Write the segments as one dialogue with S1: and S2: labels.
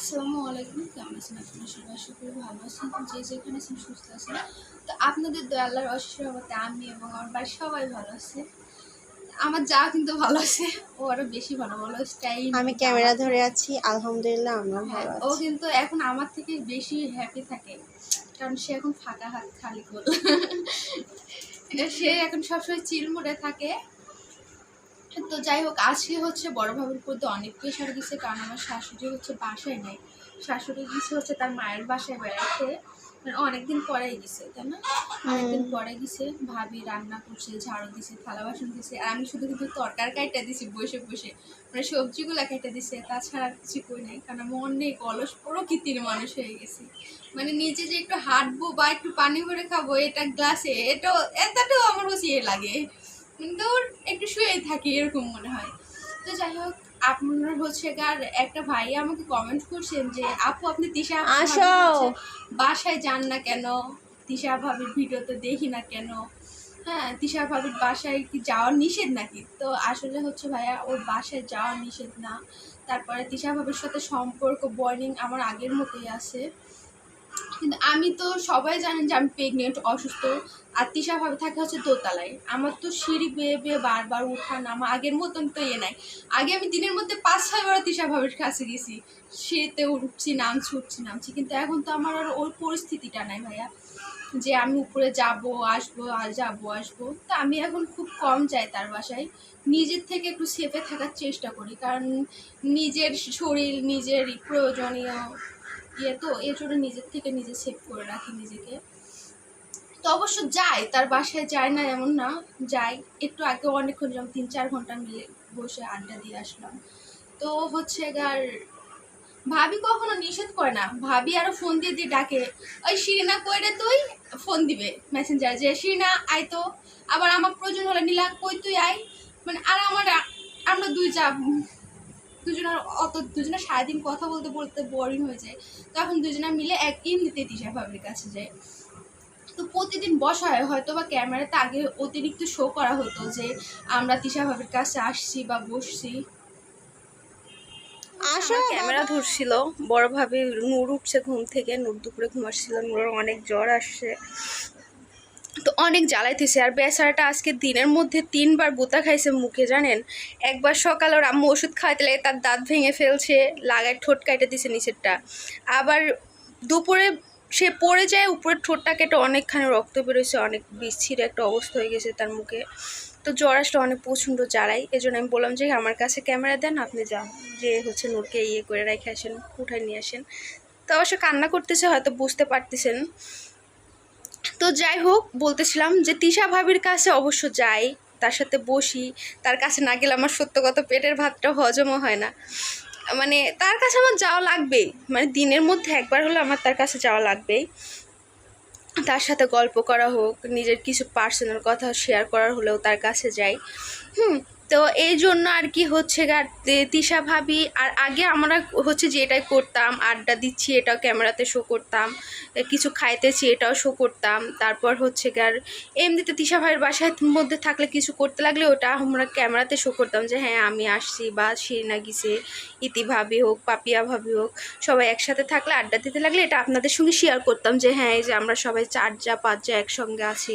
S1: আসসালামু আলাইকুম কেমন আছেন আপনারা সবাই? আশা করি ভালো আছেন। যে যেখানে আছেন সুস্থ আছেন। তো আপনাদের দয়া আল্লাহর অশেষ রহমতে আমি এবং আমার বাড়ির সবাই ভালো আছে। আমার যা কিন্তু ভালো আছে ও আরও বেশি ভালো ভালো স্টাইল
S2: আমি ক্যামেরা ধরে আছি আলহামদুলিল্লাহ আমরা ভালো
S1: ও কিন্তু এখন আমার থেকে বেশি হ্যাপি থাকে কারণ সে এখন ফাঁকা হাত খালি গোল। সে এখন সবসময় চিল মোড়ে থাকে। তো যাই হোক আজকে হচ্ছে বড় ভাবির প্রতি অনেক প্রেশার দিছে কারণ আমার শাশুড়ি হচ্ছে বাসায় নেই। শাশুড়ি গেছে হচ্ছে তার মায়ের বাসায় বেড়াতে মানে অনেকদিন পরেই গেছে তাই না? অনেকদিন পরে গেছে ভাবি রান্না করছে ঝাড়ু দিছে থালা বাসন দিছে আর আমি শুধু কিন্তু তরকার কাইটা দিছি বসে বসে। মানে সবজিগুলো কেটে দিছে তাছাড়া কিছু করি নাই কারণ আমি অনেক অলস প্রকৃতির মানুষ হয়ে গেছি। মানে নিজে যে একটু হাঁটবো বা একটু পানি ভরে খাব এটা গ্লাসে এটাও এতটাও আমার হচ্ছে ইয়ে লাগে। কিন্তু একটু শুয়েই থাকি এরকম মনে হয়। তো যাই হোক আপনার হচ্ছে গার একটা ভাই আমাকে কমেন্ট করছেন যে আপু আপনি তিশা
S2: আসো।
S1: বাসায় যান না কেন? তিশা ভাবির ভিডিওতে দেখি না কেন? হ্যাঁ তিশা ভাবির বাসায় কি যাওয়ার নিষেধ নাকি? তো আসলে হচ্ছে ভাইয়া ওর বাসায় যাওয়ার নিষেধ না। তারপরে তিশা ভাবির সাথে সম্পর্ক বর্নিং আমার আগের মতোই আছে। কিন্তু আমি তো সবাই জানেন যে আমি প্রেগনেন্ট অসুস্থ আর তিশা ভাবে থাকে হচ্ছে দোতলায়। আমার তো সিঁড়ি বেয়ে বেয়ে বারবার উঠা নামা আগের মতন তো ইয়ে নাই। আগে আমি দিনের মধ্যে পাঁচ, ছয় বার তিশা ভাবের কাছে গেছি। সিঁড়িতে উঠছি, নামছি উঠছি, নামছি, কিন্তু এখন তো আমার আর ওই পরিস্থিতিটা নাই ভাইয়া। যে আমি উপরে যাব, আসব, আর যাব, আসব, তা আমি এখন খুব কম যাই তার বাসায়। নিজের থেকে একটু সেফে থাকার চেষ্টা করি, কারণ নিজের শরীর নিজের প্রয়োজনীয় ইয়ে তো এই জন্য নিজের থেকে নিজে সেভ করে রাখি নিজেকে। তো অবশ্য যাই, তার বাসায় যায় না এমন না, যাই। একটু আগে অনেকক্ষণ যেমন তিন চার ঘণ্টা মিলে বসে আড্ডা দিয়ে আসলাম। তো হচ্ছে গার ভাবি কখনো নিষেধ করে না। ভাবি আরও ফোন দিয়ে দিয়ে ডাকে, ওই শিরিনা কইরে তুই? ফোন দিবে মেসেঞ্জার যে, শিরিনা, আয় তো। আবার আমার প্রয়োজন হলে, নীলা, কই তুই আয়? মানে আর আমার, আমরা দুই যা দুজনের অত দুজনের সারাদিন কথা বলতে বলতে বোরিং হয়ে যায়। তখন দুজনে মিলে এক এমনিতে তিশা ভাবির কাছে যায়। তো প্রতিদিন বসা হয় হয়তো বা ক্যামেরাতে আগে অতিরিক্ত শো করা হতো যে আমরা তিশা ভাবির কাছে আসছি বা বসছি।
S2: আসো
S3: ক্যামেরা ধরছিল বড় ভাবে নূর উঠছে ঘুম থেকে নূর দুপুরে ঘুম আসছিল নূরের অনেক জ্বর আসছে। তো অনেক জ্বালাইতেছে। আর বেচারাটা আজকে দিনের মধ্যে তিনবার বুতা খাইছে মুখে, জানেন? একবার সকালে ওর আম্মু ওষুধ খাওয়াতে লাগে, তার দাঁত ভেঙে ফেলছে, লাগায় ঠোঁট কাটে দিছে নিচেরটা। আবার দুপুরে সে পড়ে যায় উপরের ঠোঁটটা কেটে অনেকখানি রক্ত বেরোয়েছে অনেক বিচ্ছির একটা অবস্থা হয়ে গেছে তার মুখে। তো জ্বর আসলে অনেক প্রচণ্ড জ্বালাই এই জন্য আমি বললাম যে আমার কাছে ক্যামেরা দেন, আপনি যান। যে হচ্ছে নূরকে ইয়ে করে রেখে আসেন, উঠায় নিয়ে আসেন। তো অবশ্য কান্না করতেছে, হয়তো বুঝতে পারতেছেন। তো যাই হোক, বলতেছিলাম যে তিশা ভাবির কাছে অবশ্য যাই, তার সাথে বসি, তার কাছে না গেলে আমার সত্য কথা পেটের ভাতটা হজমও হয় না। মানে তার কাছে আমার যাওয়া লাগবেই মানে দিনের মধ্যে একবার হলে আমার তার কাছে যাওয়া লাগবেই। তার সাথে গল্প করা হোক, নিজের কিছু পার্সোনাল কথা শেয়ার করার হলেও তার কাছে যাই। হুম তো এই জন্য আর কি হচ্ছে তিশা ভাবি, আর আগে আমরা হচ্ছে যে এটাই করতাম, আড্ডা দিচ্ছি, এটাও ক্যামেরাতে শো করতাম কিছু খাইতেছি, এটাও শো করতাম, তারপর হচ্ছে গার এমনিতে তিশা ভাইয়ের বাসার মধ্যে থাকলে কিছু করতে লাগলে ওটা আমরা ক্যামেরাতে শো করতাম যে হ্যাঁ আমি আসছি বা শিরিনা গিছে, ইতি ভাবি হোক, পাপিয়া ভাবি হোক, সবাই একসাথে থাকলে আড্ডা দিতে লাগলে এটা আপনাদের সঙ্গে শেয়ার করতাম যে হ্যাঁ এই যে আমরা সবাই চার যা, পাঁচ যা একসঙ্গে আছি,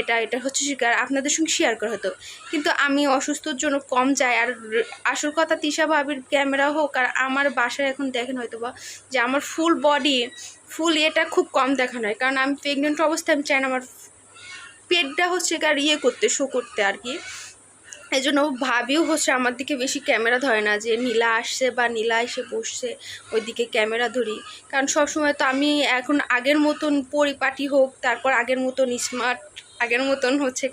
S3: এটা এটা হচ্ছে আপনাদের সঙ্গে শেয়ার করা হতো। কিন্তু আমি অসুস্থর জন্য কম যায়। আর আসল কথা তিশা ভাবির ক্যামেরা হোক আর আমার বাসায় এখন দেখেন হয়তো বা যে আমার ফুল বডি ফুল এটা খুব কম দেখানো হয়। কারণ আমি প্রেগনেন্ট অবস্থায় আমি চাই না আমার পেটটা হচ্ছে আর ইয়ে করতে শো করতে আর কি। এই জন্য ভাবিও হচ্ছে আমার দিকে বেশি ক্যামেরা ধরে না যে নীলা আসছে বা নীলা এসে বসছে, ওইদিকে ক্যামেরা ধরি। কারণ সবসময় তো আমি এখন আগের মতন পরিপাটি হোক, তারপর আগের মতন স্মার্ট আগের মতন হচ্ছে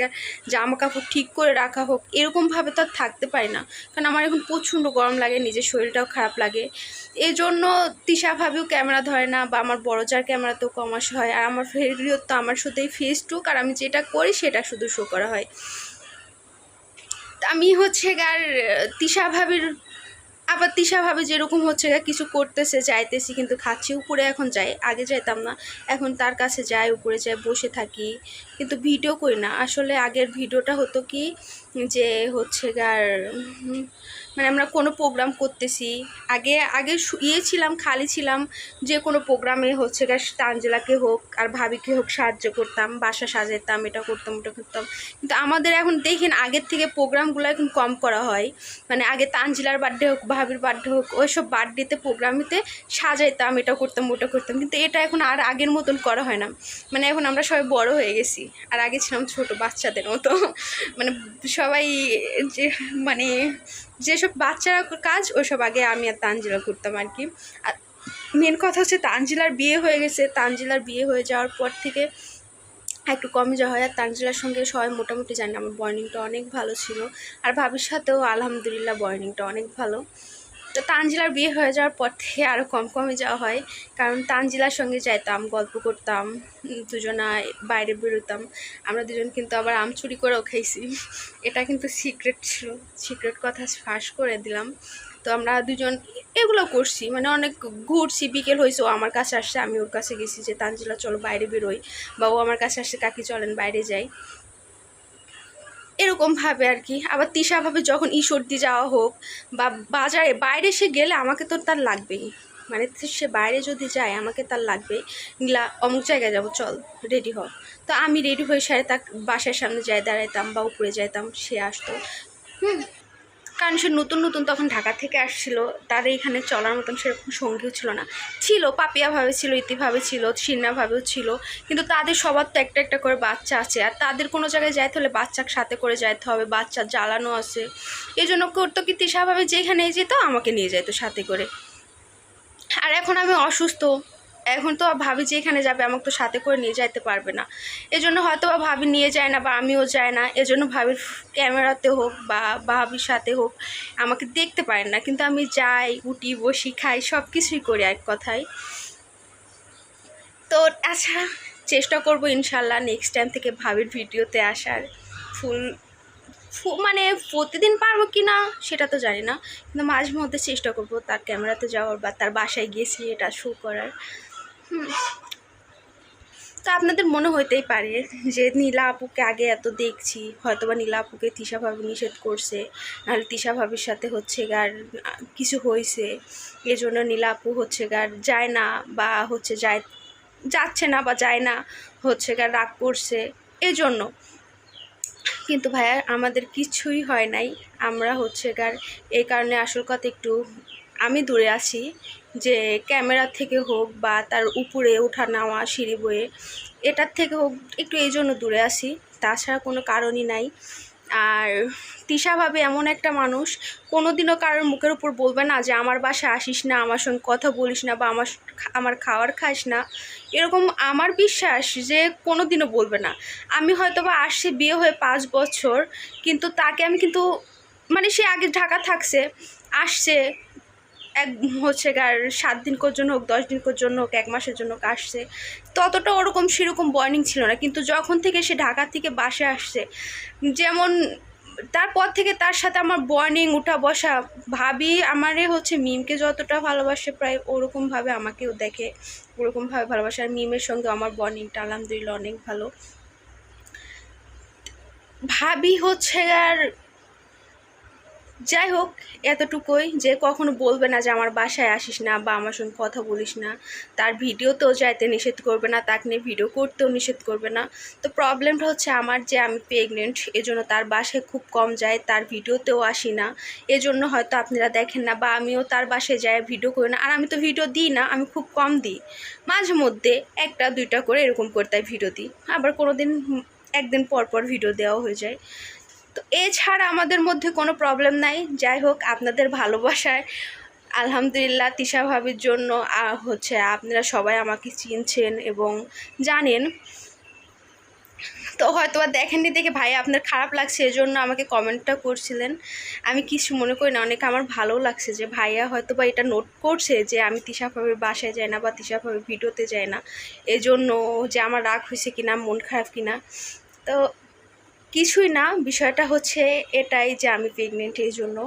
S3: জামা কাপড় ঠিক করে রাখা হোক, এরকমভাবে তো আর থাকতে পারি না। কারণ আমার এখন প্রচণ্ড গরম লাগে, নিজের শরীরটাও খারাপ লাগে। এই জন্য তিশা ভাবেও ক্যামেরা ধরে না বা আমার বড় যার ক্যামেরাতেও কম আসা হয়, আর আমার ভিডিও তো আমার শুধুই ফেসটুক আর আমি যেটা করি সেটা শুধু শো করা হয়। তা আমি হচ্ছে গার তিশা ভাবির আবার তিশাভাবে যেরকম হচ্ছে গা কিছু করতেছে, যাইতেছি কিন্তু খাচ্ছি, উপরে এখন যাই, আগে যাইতাম না, এখন তার কাছে যাই, উপরে যাই, বসে থাকি, কিন্তু ভিডিও করি না। আসলে আগের ভিডিওটা হতো কি যে হচ্ছে গার মানে আমরা কোনো প্রোগ্রাম করতেছি। আগে আগে ইয়ে ছিলাম, খালি ছিলাম যে কোনো প্রোগ্রামে হচ্ছে গা তাঞ্জেলাকে হোক আর ভাবিকে হোক সাহায্য করতাম, বাসা সাজাতাম এটা করতাম, ওটা করতাম। কিন্তু আমাদের এখন দেখেন আগের থেকে প্রোগ্রামগুলো এখন কম করা হয়। মানে আগে তানজিলার বার্থডে হোক, ভাবির বার্থডে হোক, ওইসব বার্থডেতে প্রোগ্রামেতে সাজাইতাম, এটা করতাম, ওটা করতাম। কিন্তু এটা এখন আর আগের মতন করা হয় না। মানে এখন আমরা সবাই বড় হয়ে গেছি। আর আগে ছিলাম ছোট বাচ্চাদের মতো। মানে সবাই যে মানে যেসব বাচ্চারা কাজ, ওসব আগে আমি আর তানজিলা করতাম আর কি। আর মেন কথা হচ্ছে তানজিলার বিয়ে হয়ে গেছে। তানজিলার বিয়ে হয়ে যাওয়ার পর থেকে একটু কমে যাওয়া হয়। আর তানজিলার সঙ্গে সবাই মোটামুটি জানি, আমার বর্নিংটা অনেক ভালো ছিল। আর ভাবির সাথেও আলহামদুলিল্লাহ বর্নিংটা অনেক ভালো। তো তানজিলার বিয়ে হয়ে যাওয়ার পর থেকে আরও কম কমে যাওয়া হয়। কারণ তানজিলার সঙ্গে যাইতাম গল্প করতাম উম, দুজনায় বাইরে বেরোতাম। আমরা দুজন কিন্তু আবার আম চুরি করেও খাইছি। এটা কিন্তু সিক্রেট ছিল। সিক্রেট কথা ফাঁস করে দিলাম। তো আমরা দুজন এগুলো করছি। মানে অনেক ঘুরছি বিকেল হয়েছে ও আমার কাছে আসছে আমি ওর কাছে গেছি যে তানজিলা চলো বাইরে বেরোই। বা ও আমার কাছে আসছে কাকি চলেন বাইরে যাই। এরকমভাবে আর কি। আবার তিশাভাবে যখন ই সর্দি যাওয়া হোক বা বাজারে, বাইরে সে গেলে আমাকে তো তার লাগবেই। মানে সে বাইরে যদি যায়, আমাকে তার লাগবেই। গিলা অমুক জায়গায় যাব, চল রেডি হ। তো আমি রেডি হয়ে সারে তার বাসার সামনে যাই, দাঁড়াইতাম বা উপরে যাইতাম, সে আসতো। হুম। কারণ সে নতুন নতুন তখন ঢাকা থেকে আসছিল, তাদের এখানে চলার মতন সেরকম সঙ্গীও ছিল না। ছিল, পাপিয়াভাবে ছিল, ইতিভাবে ছিল, সিন্নাভাবেও ছিল, কিন্তু তাদের সবার তো একটা একটা করে বাচ্চা আছে। আর তাদের কোনো জায়গায় যাইতে হলে বাচ্চাকে সাথে করে যাইতে হবে, বাচ্চা জ্বালানো আছে। এই জন্য করতো কি তিসাভাবে যেখানে যেত, আমাকে নিয়ে যেত সাথে করে। আর এখন আমি অসুস্থ। এখন তো ভাবি যে এখানে যাবে, আমাকে তো সাথে করে নিয়ে যাইতে পারবে না। এজন্য হয়তো বা ভাবি নিয়ে যায় না বা আমিও যাই না। এজন্য ভাবির ক্যামেরাতে হোক বা ভাবির সাথে হোক, আমাকে দেখতে পারেন না। কিন্তু আমি যাই, উঠি, বসি, খাই সব কিছুই করি এক কথায়। তো আচ্ছা চেষ্টা করব ইনশাল্লাহ নেক্সট টাইম থেকে ভাবির ভিডিওতে আসার। ফুল মানে প্রতিদিন পারব কি না সেটা তো জানি না। কিন্তু মাঝে মধ্যে চেষ্টা করব তার ক্যামেরাতে যাওয়ার বা তার বাসায় গেছি এটা শো করার। তো আপনাদের মনে হইতেই পারে যে নীলা আপুকে আগে এত দেখছি হয়তো বা নীলা আপুকে তিশা ভাবি নিষেধ করছে, নাহলে তিশা ভাবির সাথে হচ্ছে গার কিছু হয়েছে এজন্য নীলা আপু হচ্ছে গার যায় না বা হচ্ছে যায়, যাচ্ছে না বা যায় না, হচ্ছে গার রাগ করছে, এজন্য। কিন্তু ভাইয়া, আমাদের কিছুই হয় নাই, আমরা হচ্ছে গার এই কারণে আসল কথা একটু আমি দূরে আছি যে ক্যামেরা থেকে হোক বা তার উপরে ওঠা নামা সিঁড়ি বয়ে, এটার থেকে হোক একটু এই জন্য দূরে আসি। তাছাড়া কোনো কারণই নাই। আর তিশাভাবে এমন একটা মানুষ কোনো দিনও কারোর মুখের উপর বলবে না যে, আমার বাসায় আসিস না, আমার সঙ্গে কথা বলিস না বা আমার আমার খাওয়ার খাস না। এরকম আমার বিশ্বাস যে কোনো দিনও বলবে না। আমি হয়তো বা আসছি বিয়ে হয়ে পাঁচ বছর, কিন্তু তাকে আমি কিন্তু মানে সে আগে ঢাকা থাকছে, আসছে এক হচ্ছে গার সাত দিন কর জন্য হোক, দশ দিন কর জন্য হোক, এক মাসের জন্য আসছে। ততটা ওরকম সেরকম বর্নিং ছিল না, কিন্তু যখন থেকে সে ঢাকা থেকে বাসে আসছে, যেমন তারপর থেকে তার সাথে আমার বর্নিং উঠা বসা, ভাবি আমারে হচ্ছে মিমকে যতটা ভালোবাসে প্রায় ওরকমভাবে আমাকেও দেখে, ওরকমভাবে ভালোবাসে। আর মিমের সঙ্গে আমার বর্নিংটা আলহামদুলিল্লাহ অনেক ভালো। ভাবি হচ্ছে আর যাই হোক এতটুকুই যে কখনো বলবে না যে আমার বাসায় আসিস না বা আমার সঙ্গে কথা বলিস না। তার ভিডিওতেও যাইতে নিষেধ করবে না, তাকে নিয়ে ভিডিও করতেও নিষেধ করবে না। তো প্রবলেমটা হচ্ছে আমার যে আমি প্রেগনেন্ট এজন্য তার বাসায় খুব কম যায়, তার ভিডিওতেও আসি না। এজন্য হয়তো আপনারা দেখেন না বা আমিও তার বাসায় যাই ভিডিও করি না। আর আমি তো ভিডিও দিই না, আমি খুব কম দিই। মাঝে মধ্যে একটা, দুইটা করে এরকম করে তাই ভিডিও দিই। আবার কোনো দিন একদিন পর পর ভিডিও দেওয়া হয়ে যায়। তো এছাড়া আমাদের মধ্যে কোনো প্রবলেম নাই। যাই হোক, আপনাদের ভালোবাসায় আলহামদুলিল্লাহ তিশা ভাবির জন্য হচ্ছে আপনারা সবাই আমাকে চিনছেন এবং জানেন। তো হয়তো বা দেখেননি দেখে ভাই আপনার খারাপ লাগছে, এজন্য আমাকে কমেন্টটা করছিলেন। আমি কিছু মনে করি না, অনেক আমার ভালো লাগছে যে ভাইয়া হয়তো বা এটা নোট করছে যে আমি তিশা বাসায় যাই না বা তিশা ভিডিওতে যাই না। এজন্য যে আমার রাগ হয়েছে কিনা, মন খারাপ কিনা। তো কিছুই না, বিষয়টা হচ্ছে এটাই যে আমি প্রেগনেন্ট এই জন্য।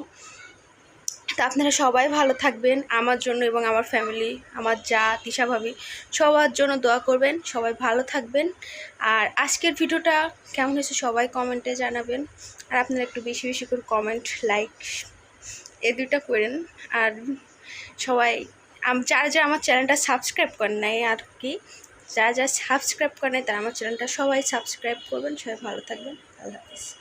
S3: তো আপনারা সবাই ভালো থাকবেন, আমার জন্য এবং আমার ফ্যামিলি আমার যা তিশা ভাবি, সবার জন্য দোয়া করবেন, সবাই ভালো থাকবেন। আর আজকের ভিডিওটা কেমন হয়েছে সবাই কমেন্টে জানাবেন। আর আপনারা একটু বেশি বেশি করে কমেন্ট লাইক এ দুটা করেন। আর সবাই যারা যারা আমার চ্যানেলটা সাবস্ক্রাইব করেন নাই আর কি, যারা যারা সাবস্ক্রাইব করেন নাই তারা আমার চ্যানেলটা সবাই সাবস্ক্রাইব করবেন, সবাই ভালো থাকবেন। আল্লাহ হাফিজ